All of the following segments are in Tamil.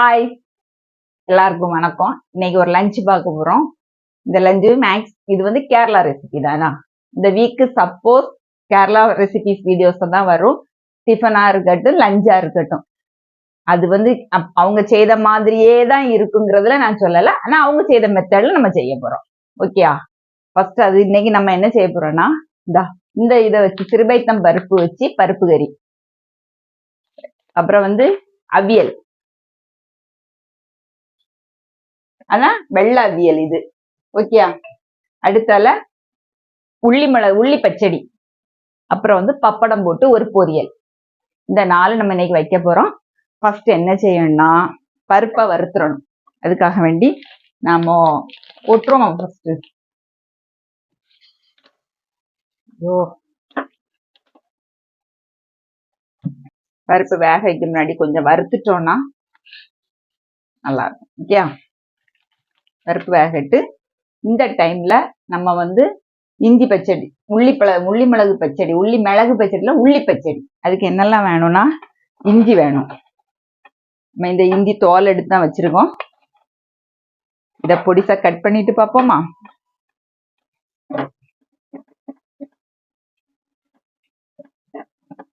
ஹாய் எல்லாருக்கும் வணக்கம். இன்னைக்கு ஒரு லஞ்ச் பார்க்க போறோம். இந்த லஞ்சு மேக்ஸ் இது வந்து கேரளா ரெசிபி தானா? இந்த week suppose Kerala recipes videos தான் வரும். டிஃபனா இருக்கட்டும் லஞ்சா இருக்கட்டும். அது வந்து அவங்க செய்த மாதிரியே தான் இருக்குங்கிறதுல நான் சொல்லல. ஆனா அவங்க செய்த மெத்தட்ல நம்ம செய்ய போறோம். ஓகேயா ஃபர்ஸ்ட் அது இன்னைக்கு நம்ம என்ன செய்ய போறோம்னா இந்த இந்த இதை வச்சு சிறுபைத்தம் பருப்பு வச்சு பருப்பு கறி. அப்புறம் வந்து அவியல். ஆனா வெள்ளாவியல் இது. ஓகேயா? அடுத்தால உள்ளி மிளகு உள்ளி பச்சடி. அப்புறம் வந்து பப்படம் போட்டு ஒரு பொரியல். இந்த நாலு நம்ம இன்னைக்கு வைக்க போறோம். ஃபர்ஸ்ட் என்ன செய்யணும்னா பருப்பை வறுத்துறணும். அதுக்காக வேண்டி நாம ஒட்டுறோம் ஃபர்ஸ்ட் ஐயோ. பருப்பு வேக வைக்க முன்னாடி கொஞ்சம் வறுத்துட்டோம்னா நல்லா இருக்கும் ஓகேயா? பருப்பு வேகட்டு இந்த டைம்ல நம்ம வந்து இஞ்சி பச்சடி உள்ளி பழ உள்ளி மிளகு பச்சடி உள்ளி மிளகு பச்சடியில் உள்ளி பச்சடி. அதுக்கு என்னெல்லாம் வேணும்னா இஞ்சி வேணும். நம்ம இந்த இஞ்சி தோல் எடுத்து தான் வச்சிருக்கோம். இதை பொடிசா கட் பண்ணிட்டு பார்ப்போமா?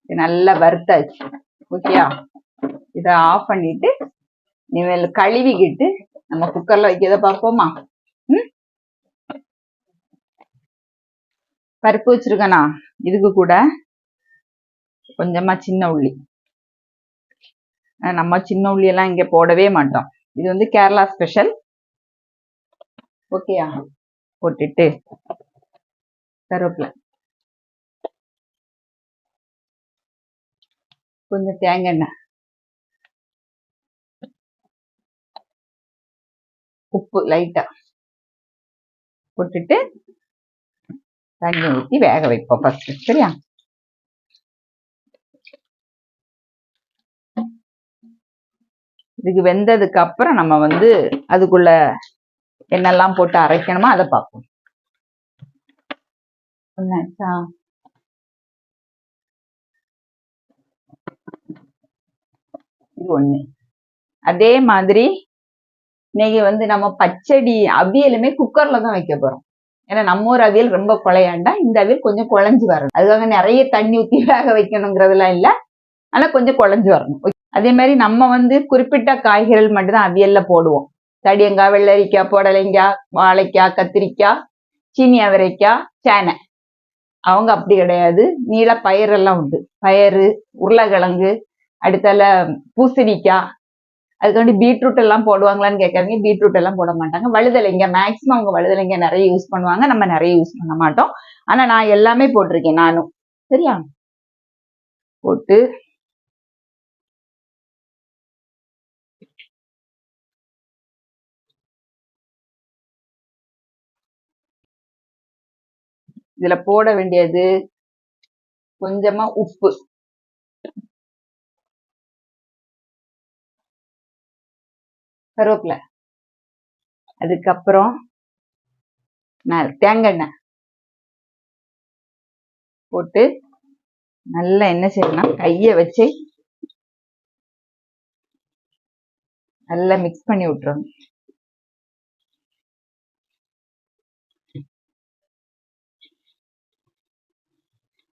இது நல்லா வறுத்தாச்சு. ஓகேயா இதை ஆஃப் பண்ணிட்டு நீ கழுவிக்கிட்டு நம்ம குக்கர்ல வைக்கிறத பார்ப்போமா? ம்? பருப்பு வச்சிருக்கேனா? இதுக்கு கூட. கொஞ்சமா சின்ன உள்ளி. நம்ம சின்ன உள்ளி எல்லாம் இங்க போடவே மாட்டோம். இது வந்து கேரளா ஸ்பெஷல். ஓகேயா? போட்டுட்டு கருவேப்பிலை. கொஞ்சம் தேங்காய் எண்ணெய். உப்பு லைட்டா போட்டுட்டு தண்ணி ஊற்றி வேக வைப்போம் ஃபஸ்ட்டு சரியா? இதுக்கு வெந்ததுக்கு அப்புறம் நம்ம வந்து அதுக்குள்ள என்னெல்லாம் போட்டு அரைக்கணுமோ அதை பார்ப்போம். என்னாச்சா? இது அதே மாதிரி இன்னைக்கு வந்து நம்ம பச்சடி அவியலுமே குக்கர்ல தான் வைக்க போறோம். ஏன்னா நம்ம ஒரு அவியல் ரொம்ப குழையாண்டா இந்த அவியல் கொஞ்சம் குழஞ்சு வரணும். அதுக்காக நிறைய தண்ணி ஊற்றி வேக வைக்கணுங்கிறதுலாம் இல்ல. ஆனா கொஞ்சம் குழஞ்சு வரணும். அதே மாதிரி நம்ம வந்து குறிப்பிட்ட காய்கறிகள் மட்டும்தான் அவியல்ல போடுவோம். தடியங்காய் வெள்ளரிக்காய் புடலைங்காய் வாழைக்காய் கத்திரிக்காய் சீனி அவரைக்காய் சேனை. அவங்க அப்படி கிடையாது. நீள பயிரெல்லாம் உண்டு. பயிறு உருளைக்கிழங்கு அடுத்தால பூசணிக்காய் அதுக்காண்டி பீட்ரூட் எல்லாம் போடுவாங்களான்னு கேட்காதீங்க. பீட்ரூட் எல்லாம் போட மாட்டாங்க. வழுதலைங்க. மேக்ஸிமம் அவங்க வழுதலைங்க நிறைய யூஸ் பண்ணுவாங்க. நம்ம நிறைய யூஸ் பண்ண மாட்டோம். ஆனா நான் எல்லாமே போட்டிருக்கேன் நானும். சரியா? போட்டு. இதுல போட வேண்டியது கொஞ்சமா உப்பு. கருவேப்பிலை. அதுக்கப்புறம் தேங்காய் எண்ணெய் போட்டு நல்லா என்ன செய்யணும் கையை வச்சு நல்லா மிக்ஸ் பண்ணி விட்டுறணும்.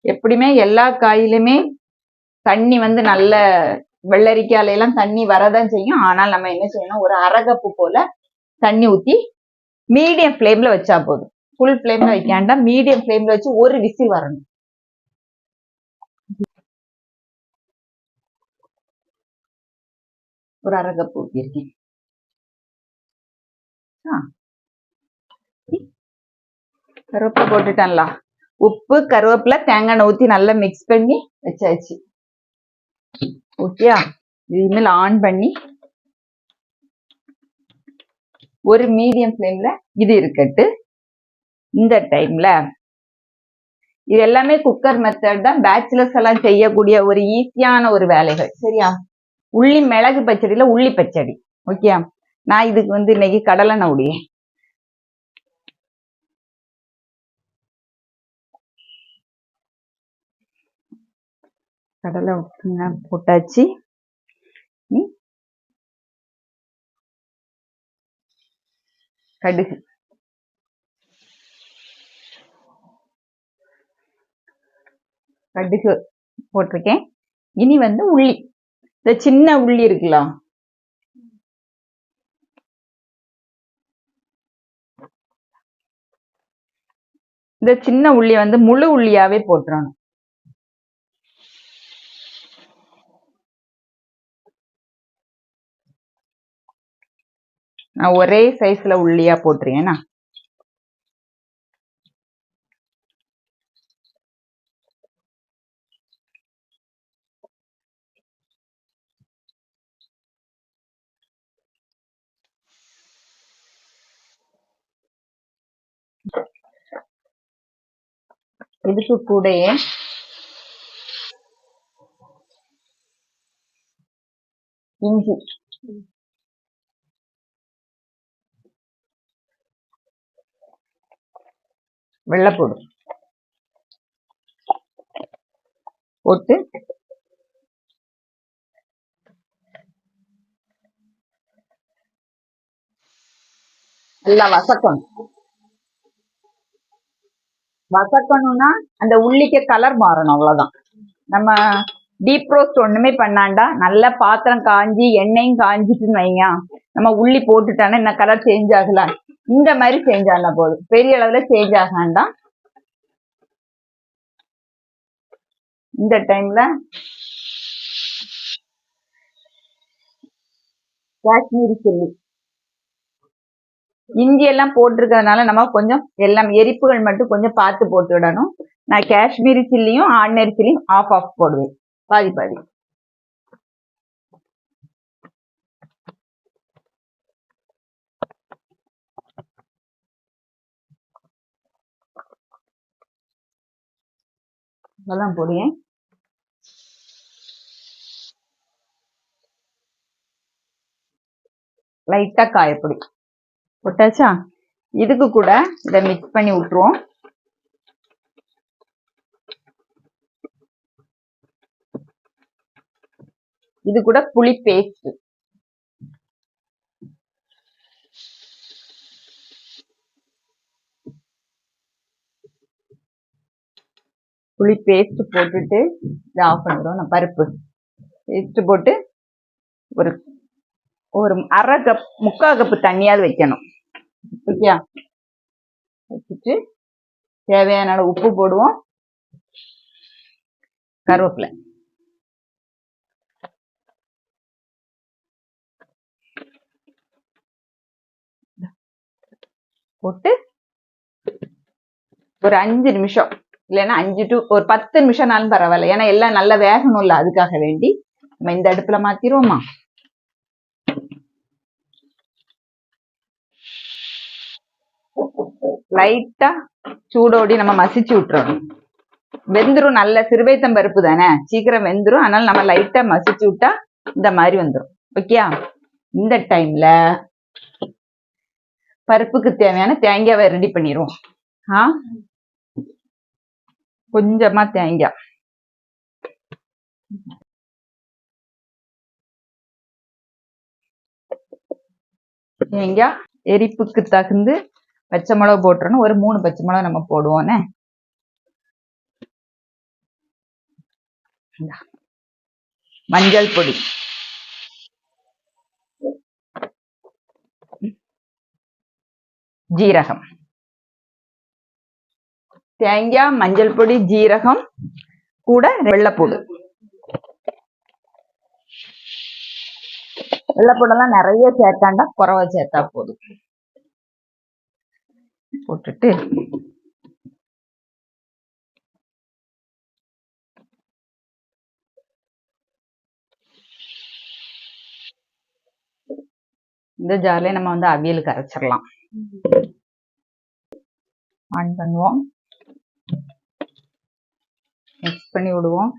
எப்படியுமே எல்லா காயிலுமே தண்ணி வந்து நல்ல வெள்ளரிக்காயில எல்லாம் தண்ணி வரதான் செய்யும். ஆனால் நம்ம என்ன செய்யணும்? ஒரு அரைகப்பு போல தண்ணி ஊத்தி மீடியம் ஃப்ளேம்ல வச்சா போதும். ஃபுல் ஃப்ளேம்ல வைக்காண்டா மீடியம் ஃப்ளேம்ல வச்சு ஒரு விசில் வரணும். ஒரு அரை கப் ஊற்றிருக்கேன் கருவேப்பிலை போட்டுட்டேன்ல. உப்பு கருவேப்பிலை தேங்காய் எண்ணெய் ஊத்தி நல்லா மிக்ஸ் பண்ணி வச்சாச்சு. ஓகேயா இனிமேல் ஆன் பண்ணி ஒரு மீடியம் ஃப்ளேம்ல இது இருக்கட்டு. இந்த டைம்ல இது எல்லாமே குக்கர் மெத்தட் தான். பேச்சுலர்ஸ் எல்லாம் செய்யக்கூடிய ஒரு ஈஸியான ஒரு வேலைகள். சரியா? உள்ளி மிளகு பச்சடியில உள்ளி பச்சடி. ஓகேயா நான் இதுக்கு வந்து இன்னைக்கு கடலை நவுடியே கடலை உப்புலாம் போட்டாச்சு. கடுகு. கடுகு போட்டிருக்கேன். இனி வந்து உள்ளி. இந்த சின்ன உள்ளி இருக்குல்ல? இந்த சின்ன உள்ளி வந்து முழு உள்ளியாவே போட்டுறணும். நான் ஒரே சைஸ்ல உள்ளியா போட்டுருக்கேனா இதுக்கு கூடயே இஞ்சி. வெள்ளைப்பூடு. போட்டு நல்லா வசக்கணும். வசக்கணும்னா அந்த உள்ளிக்கு கலர் மாறணும் அவ்வளவுதான். நம்ம டீப் ரோஸ்ட் ஒண்ணுமே பண்ணாண்டா நல்ல பாத்திரம் காஞ்சி எண்ணெயும் காஞ்சிட்டுன்னு வைங்க. நம்ம உள்ளி போட்டுட்டானே என்ன கலர் சேஞ்ச் ஆகல? இந்த மாதிரி சேஞ்ச் ஆனா போதும். பெரிய அளவுல சேஞ்ச் ஆகாண்டா இந்த டைம்ல காஷ்மீரி சில்லி. இஞ்சி எல்லாம் போட்டிருக்கிறதுனால நம்ம கொஞ்சம் எல்லாம் எரிப்புகள் மட்டும் கொஞ்சம் பார்த்து போட்டு விடணும். நான் காஷ்மீரி சில்லியும் ஆர்டினரி சில்லியும் ஆஃப் ஆஃப் போடுவேன். பாதி பாதி. இதெல்லாம் போடுவேன் லைட்டா காயப்பொடி போட்டாச்சா? இதுக்கு கூட இதை மிக்ஸ் பண்ணி விட்டுருவோம். இது கூட புளி பேஸ்ட் புளி பேஸ்ட் போட்டுட்டு இதை ஆஃப் பண்ணிடுவோம். நான் பருப்பு பேஸ்ட் போட்டு ஒரு ஒரு அரை கப் முக்கால் கப்பு தண்ணியாவது வைக்கணும். ஓகேயா? வச்சுட்டு தேவையான அளவு உப்பு போடுவோம். கருவேப்பிலை. போட்டு ஒரு அஞ்சு நிமிஷம் இல்லைன்னா அஞ்சு டு ஒரு பத்து நிமிஷம்னாலும் பரவாயில்ல. ஏன்னா எல்லாம் நல்லா வேகணும்ல அதுக்காக வேண்டி. நம்ம இந்த அடுப்புல மாத்திருவோமா? லைட்டா சூடோடி நம்ம மசிச்சு விட்டுறணும். வெந்துரும் நல்ல சிறுவைத்தம் பருப்பு தானே? சீக்கிரம் வெந்துரும். அதனால நம்ம லைட்டா மசிச்சு விட்டா இந்த மாதிரி வந்துடும் ஓகேயா இந்த டைம்ல பருப்புக்கு தேவையான தேங்காவை ரெடி பண்ணிடுவோம் ஆ? கொஞ்சமா தேங்காய் தேங்காய் எரிப்புக்கு தகுந்து பச்சை மிளகு போட்டுறணும் ஒரு மூணு பச்சை மிளகு நம்ம போடுவோம்னே மஞ்சள் பொடி. ஜீரகம். தேங்காய் மஞ்சள் பொடி ஜீரகம் கூட வெள்ளைப்பூடு வெள்ளைப்பூடெல்லாம் நிறைய சேர்த்தாண்டா குறவை சேர்த்தா போதும். போட்டுட்டு இந்த ஜார்லயே நம்ம வந்து அவியலுக்கு அரைச்சிடலாம் ஆன் பண்ணுவோம். மிக்ஸ் பண்ணி விடுவோம்.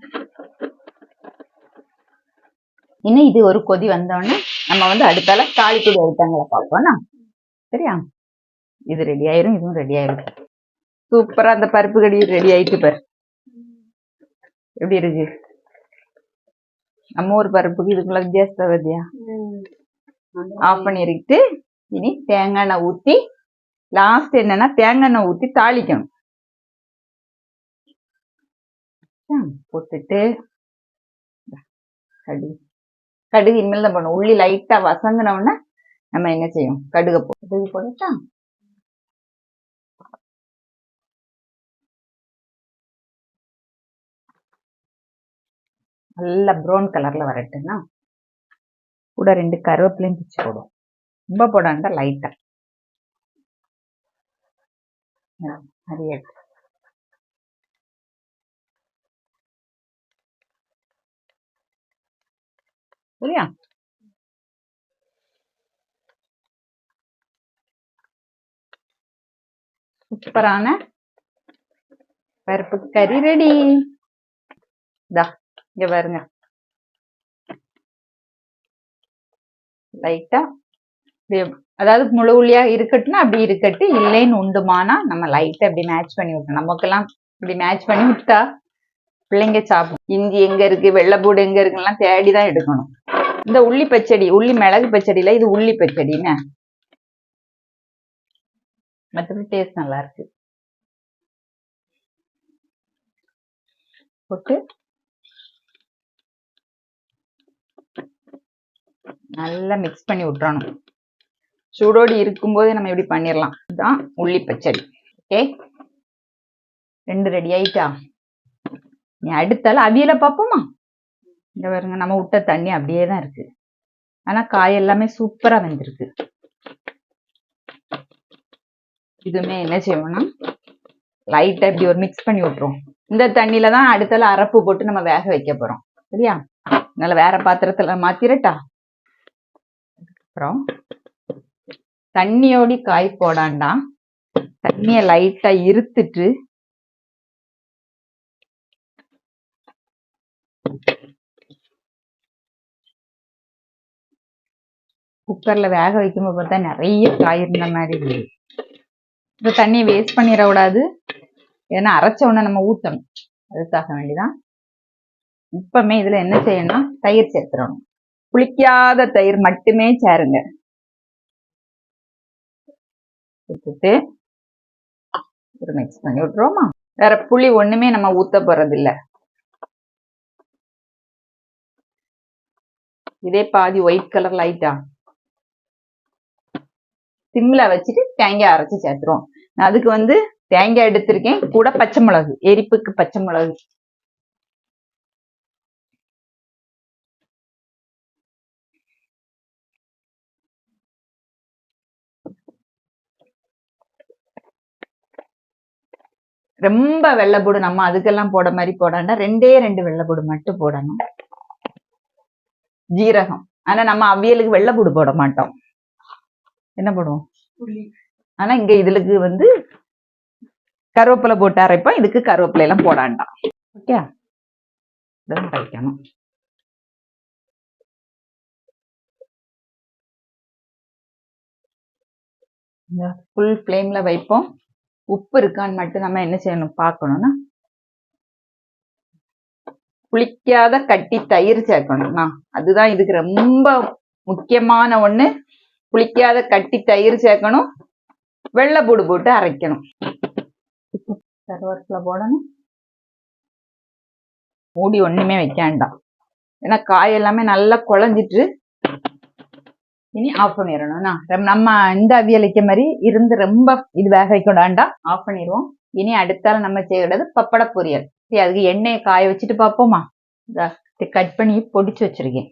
இன்னும் இது ஒரு கொதி வந்தோடனே நம்ம வந்து அடுத்தால தாளிக்குடி ஐட்டங்களை பார்ப்போம்னா சரியா? இது ரெடி ஆயிரும் இதுவும் ரெடி ஆயிரும். சூப்பரா அந்த பருப்பு கடி ரெடி ஆயிட்டு பாரு. எப்படி இருக்கு? நம்ம ஊர் பருப்புக்கு இதுக்குள்ள வித்தியாசத்தை பத்தியா ஆஃப் பண்ணிருக்கிட்டு இனி தேங்காய் எண்ணெய் ஊத்தி லாஸ்ட் என்னன்னா தேங்காய் எண்ணெய் ஊத்தி தாளிக்கணும். போட்டுட்டு கடுகு. கடுகு இனிமேல் தான் பண்ணும் உள்ளி லைட்டா வசங்கின உடனே நம்ம என்ன செய்யும் கடுகு போ கடுகு போட்டுட்டா? நல்ல ப்ரௌன் கலர்ல வரட்டுன்னா கூட ரெண்டு கருவேப்பிலையும் பிச்சு போடும் ரொம்ப போடாண்டா லைட்டா நிறைய சரியா சூப்பரான பருப்பு கறி ரெடி இதா இங்க பாருங்க. லைட்டா அதாவது முழு உள்ளியா இருக்கட்டும்னா அப்படி இருக்கட்டு இல்லைன்னு உண்டுமானா நம்ம லைட்டை அப்படி மேட்ச் பண்ணி விட்டோம் நமக்கெல்லாம் இப்படி மேட்ச் பண்ணி விட்டா பிள்ளைங்க சாப்பிடும். இஞ்சி எங்க இருக்கு வெள்ளைப்பூடு எங்க இருக்குலாம் தேடிதான் எடுக்கணும். இந்த உள்ளி பச்சடி உள்ளி மிளகு பச்சடியில இது உள்ளி பச்சடின்னு மற்றபடி டேஸ்ட் நல்லா இருக்கு. போட்டு நல்லா மிக்ஸ் பண்ணி விட்டுறணும். சூடோடு இருக்கும்போது நம்ம இப்படி பண்ணிடலாம் இதுதான் உள்ளி பச்சடி. ஓகே ரெண்டு ரெடி ஆயிட்டா? நீ அடுத்தால அவியல பார்ப்போமா இங்க பாருங்க நம்ம விட்ட தண்ணி அப்படியே தான் இருக்கு. ஆனா காய் எல்லாமே சூப்பரா வெந்திருக்கு. இதுமே என்ன செய்வோம்னா லைட்டா இப்படி ஒரு மிக்ஸ் பண்ணி விட்டுரும் இந்த தண்ணியில தான் அடுத்தால அரப்பு போட்டு நம்ம வேக வைக்க போறோம். சரியா? அதனால வேற பாத்திரத்துல மாத்திரட்டா? அப்புறம் தண்ணியோடி காய் போடாண்டா? தண்ணிய லைட்டா இருத்துட்டு குக்கர்ல வேக வைக்கும்போது பார்த்தா நிறைய காய் இருந்த மாதிரி. இருக்குது இந்த தண்ணியை வேஸ்ட் பண்ணிடக்கூடாது. ஏன்னா அரைச்ச உடனே நம்ம ஊற்றணும் அதுக்காக வேண்டிதான். இப்பமே இதுல என்ன செய்யணும் தயிர் சேர்த்துடணும். புளிக்காத தயிர் மட்டுமே சேருங்க. விட்டுட்டு ஒரு மிக்ஸ் பண்ணி விட்டுருவோமா? வேற புளி ஒண்ணுமே நம்ம ஊத்த போறது இல்ல இதே பாதி ஒயிட் கலர் லைட்டா சிம்மில் வச்சுட்டு தேங்காய் அரைச்சு சேர்த்துருவோம். நான் அதுக்கு வந்து தேங்காய் எடுத்திருக்கேன். கூட பச்சை மிளகு எரிப்புக்கு பச்சை மிளகு. ரொம்ப வெள்ளைப்பூடு நம்ம அதுக்கெல்லாம் போட மாதிரி போடாண்டா ரெண்டே ரெண்டு வெள்ளைப்பூடு மட்டும் போடணும். ஜீரகம். ஆனா நம்ம அவியலுக்கு வெள்ளைப்பூடு போட மாட்டோம். என்ன போடுவோம்? ஆனா இங்க இதுக்கு வந்து கருவேப்பிலை போட்டு அரைப்போம். இதுக்கு கருவேப்பிலை எல்லாம் போடாண்டாம் ஓகே? வைக்கணும் ஃபுல் ஃப்ளேம்ல வைப்போம். உப்பு இருக்கான்னு மட்டும் நம்ம என்ன செய்யணும்? பார்க்கணும்னா புளிக்காத கட்டி தயிர் சேர்க்கணும்னா அதுதான் இதுக்கு ரொம்ப முக்கியமான ஒண்ணு. புளிக்காத கட்டி தயிர் சேர்க்கணும். வெள்ளைப்பூடு போட்டு அரைக்கணும். கருவேப்பிலை போடணும். மூடி ஒண்ணுமே வைக்க வேண்டாம். ஏன்னா காய் எல்லாமே நல்லா குழஞ்சிட்டு இனி ஆஃப் பண்ணிடணும்னா நம்ம இந்த அவியலிக்க மாதிரி இருந்து ரொம்ப இது வேக வைக்க வேண்டாம். ஆஃப் பண்ணிடுவோம் இனி அடுத்தால நம்ம செய்யறது பப்பட பொரியல். சரி அதுக்கு எண்ணெயை காய வச்சுட்டு பார்ப்போமா? கட் பண்ணி பொடிச்சு வச்சிருக்கேன்.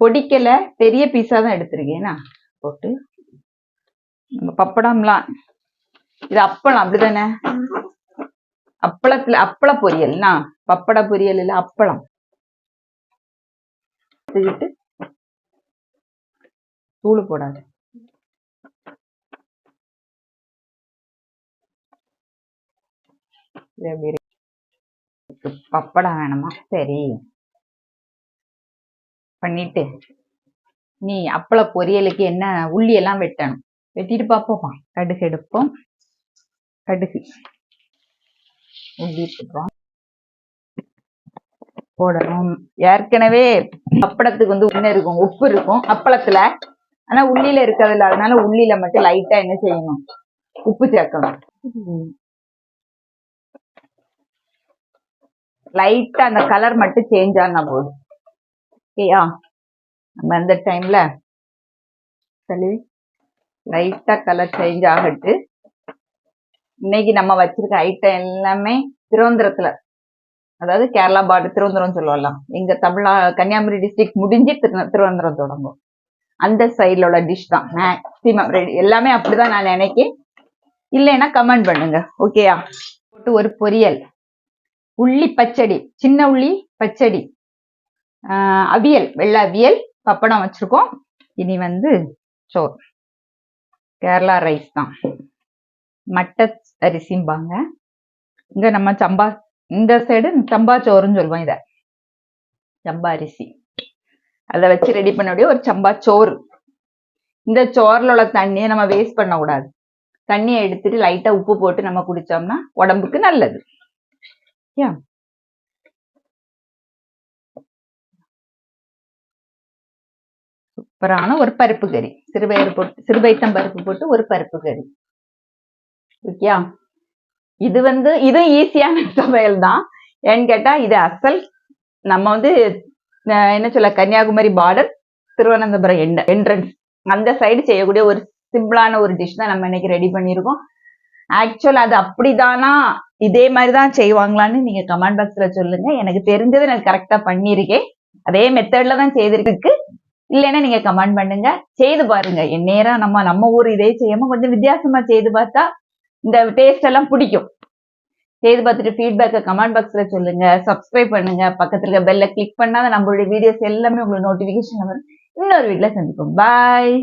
பொடிக்கல பெரிய பீஸா தான் எடுத்திருக்கேனா போட்டு நம்ம பப்படம்லாம். இது அப்பளம் அப்படிதானே? அப்பளத்துல அப்பள பொரியல்னா? பப்பட பொரியல் இல்ல அப்பளம். எடுத்துக்கிட்டு தூள் போடாது. பப்படம் வேணுமா? சரி. பண்ணிட்டு நீ அப்பள பொரியலுக்கு என்ன உள்ளி எல்லாம் வெட்டணும். வெட்டிட்டு பார்ப்போமா கடுகு எடுப்போம். கடுகு உள்ளி போடுறோம். போடணும். ஏற்கனவே அப்பளத்துக்கு வந்து உண்ணு இருக்கும். உப்பு இருக்கும் அப்பளத்துல. ஆனா உள்ளில இருக்கிறதுல அதனால உள்ளில மட்டும் லைட்டா என்ன செய்யணும்? உப்பு சேர்க்கணும். லைட்டா அந்த கலர் மட்டும் சேஞ்ச் ஆனா போதும். ஓகேயா நம்ம அந்த டைம்ல சரி லைட்டா கலர் சேஞ்ச் ஆகட்டு. இன்னைக்கு நம்ம வச்சிருக்க ஐட்டம் எல்லாமே திருவனந்தபுரத்துல அதாவது கேரளா பாட்டு திருவனந்தபுரம் சொல்லலாம் எங்க தமிழா கன்னியாகுமரி டிஸ்ட்ரிக்ட் முடிஞ்சு திரு திருவனந்தபுரம் தொடங்கும். அந்த சைடில் உள்ள டிஷ் தான். மேக்ஸிமம் ரெடி எல்லாமே அப்படிதான் நான் நினைக்கேன். இல்லைன்னா கமெண்ட் பண்ணுங்க. ஓகேயா போட்டு ஒரு பொரியல். உள்ளி பச்சடி சின்ன உள்ளி பச்சடி. ஆஹ் அவியல் வெள்ளை அவியல் பப்படம் வச்சிருக்கோம். இனி வந்து சோறு. கேரளா ரைஸ் தான். மட்ட அரிசிம்பாங்க இங்க நம்ம சம்பா இந்த சைடு சம்பா சோறுன்னு சொல்லுவோம் இதை. சம்பா அரிசி. அதை வச்சு ரெடி பண்ணக்கூடிய ஒரு சம்பா சோறு. இந்த சோறுல உள்ள தண்ணியை நம்ம வேஸ்ட் பண்ணக்கூடாது தண்ணியை எடுத்துட்டு லைட்டா உப்பு போட்டு நம்ம குடிச்சோம்னா உடம்புக்கு நல்லது. ஏன் அப்புறம் ஒரு பருப்பு கறி. சிறுபயிறு போட்டு சிறுபைத்தம் பருப்பு போட்டு ஒரு பருப்பு கறி. ஓகேயா? இது வந்து இது ஈஸியான சமையல் தான். ஏன்னு கேட்டா இது அசல் நம்ம வந்து என்ன சொல்ல கன்னியாகுமரி பார்டர் திருவனந்தபுரம் என் என்ட்ரன்ஸ் அந்த சைடு செய்யக்கூடிய ஒரு சிம்பிளான ஒரு டிஷ் தான் நம்ம இன்னைக்கு ரெடி பண்ணியிருக்கோம். ஆக்சுவல் அது அப்படிதானா? இதே மாதிரி தான் செய்வாங்களான்னு நீங்க கமெண்ட் பாக்ஸ்ல சொல்லுங்க. எனக்கு தெரிஞ்சதை நான் கரெக்டா பண்ணியிருக்கேன். அதே மெத்தட்ல தான் செய்திருக்கு இல்லைன்னா நீங்க கமெண்ட் பண்ணுங்க. செய்து பாருங்க. நேரம் நம்ம நம்ம ஊர் இதே செய்யாம கொஞ்சம் வித்தியாசமா செய்து பார்த்தா இந்த டேஸ்ட் எல்லாம் பிடிக்கும். செய்து பார்த்துட்டு ஃபீட்பேக்கை கமெண்ட் பாக்ஸ்ல சொல்லுங்க. சப்ஸ்கிரைப் பண்ணுங்க. பக்கத்துல இருக்க பெல்ல கிளிக் பண்ணாத நம்மளுடைய வீடியோஸ் எல்லாமே உங்களுக்கு நோட்டிபிகேஷன் வரும். இன்னொரு வீட்ல சந்திப்போம். பாய்